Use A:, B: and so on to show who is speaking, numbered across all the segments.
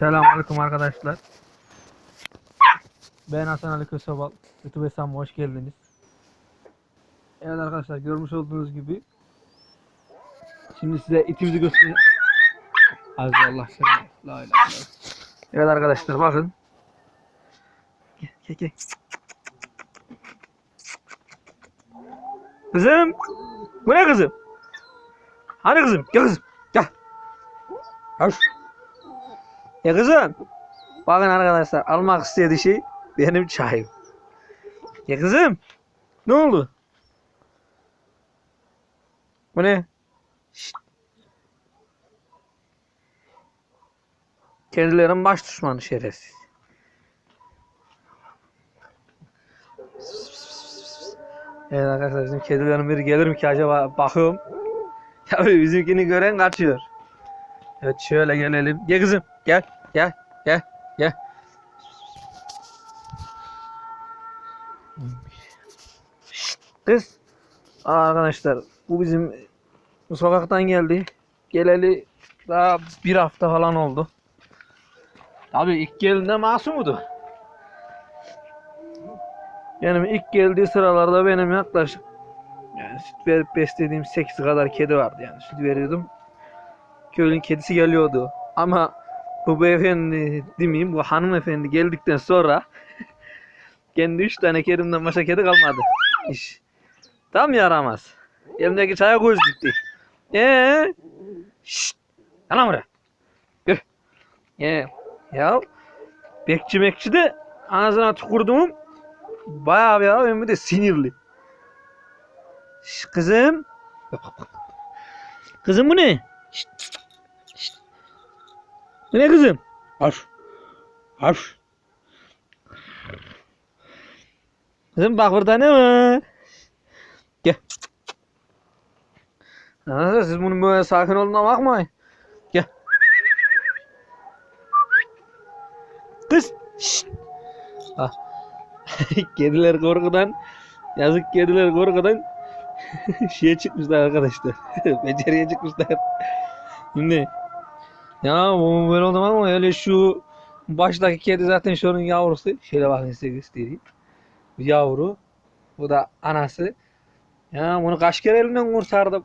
A: Selamünaleyküm arkadaşlar. Ben Hasan Ali Köseval. YouTube hesabıma hoş geldiniz. Evet arkadaşlar görmüş olduğunuz gibi şimdi size itimizi göstereyim. Azze Allah seni. La ilahe. Evet arkadaşlar bakın. Gel gel gel. Kızım. Bu ne kızım? Hani kızım? Gel kızım. Gel. Hoş. Ya kızım. Bakın arkadaşlar almak istediği şey benim çayım. Ya kızım. Ne oldu? Bu ne? Şşt. Kendilerinin baş düşmanı şerefsiz. Evet arkadaşlar bizim kedilerin biri gelir mi ki acaba bakıyorum. Ya bizimkini gören kaçıyor. Evet şöyle gelelim. Gel kızım. Gel. Gel. Gel. Gel. Kız. Aa, arkadaşlar bu bizim sokaktan geldi. Geleli daha bir hafta falan oldu. Tabii ilk geldiğinde masumdu. Benim ilk geldiği sıralarda benim yaklaşık yani süt verip beslediğim 8 kadar kedi vardı yani süt veriyordum köylünün kedisi geliyordu. Ama bu beyefendi demeyeyim bu hanımefendi geldikten sonra kendi üç tane kedimden başka kedi kalmadı. İş. Tam yaramaz. Elimdeki çaya göz dikti. Eee? Şşt. Yana buraya. Gel. Ee, ya bekçi mekçi de ağzına tükürdüm. Bayağı bir benim bir de sinirli. Şş, kızım. Kızım bu ne? Şşt. Ne kızım? Aş. Aş. Kızım bak burada ne var? Gel. Ha, siz bunun böyle sakin olduğuna bakmayın. Gel. Kız. Şşt. Ah. kediler korkudan yazık kediler korkudan şeye çıkmışlar arkadaşlar. Beceriye çıkmışlar. Şimdi ya bu böyle oldu ama öyle şu baştaki kedi zaten şunun yavrusu. Şöyle bakın size göstereyim. Bu yavru. Bu da anası. Ya bunu kaç kere elimden kurtardım.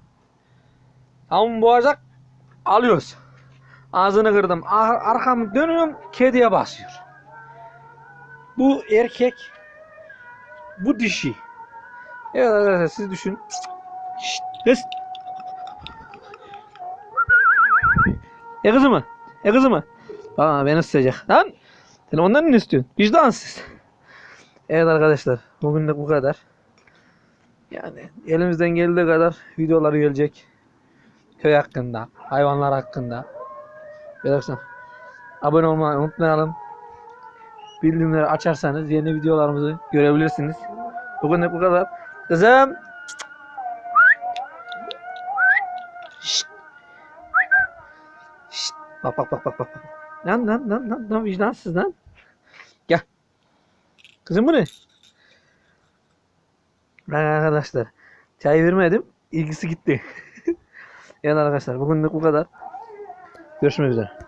A: Tam boğacak. Alıyoruz. Ağzını kırdım. Ar arkamı dönüyorum. Kediye basıyor. Bu erkek. Bu dişi. Evet arkadaşlar siz düşün. Şşt, E kızı mı? E kızı mı? Aa beni ısıtacak. Lan sen ondan ne istiyorsun? Vicdansız. Evet arkadaşlar bugünlük bu kadar. Yani elimizden geldiği kadar videolar gelecek. Köy hakkında, hayvanlar hakkında. Arkadaşlar abone olmayı unutmayalım. Bildirimleri açarsanız yeni videolarımızı görebilirsiniz. Bugünlük bu kadar. Kızım. Bak bak bak bak bak. Lan lan lan lan lan vicdansız lan. Gel. Kızım bu ne? Ben arkadaşlar çay vermedim. İlgisi gitti. evet arkadaşlar bugünlük bu kadar. Görüşmek üzere.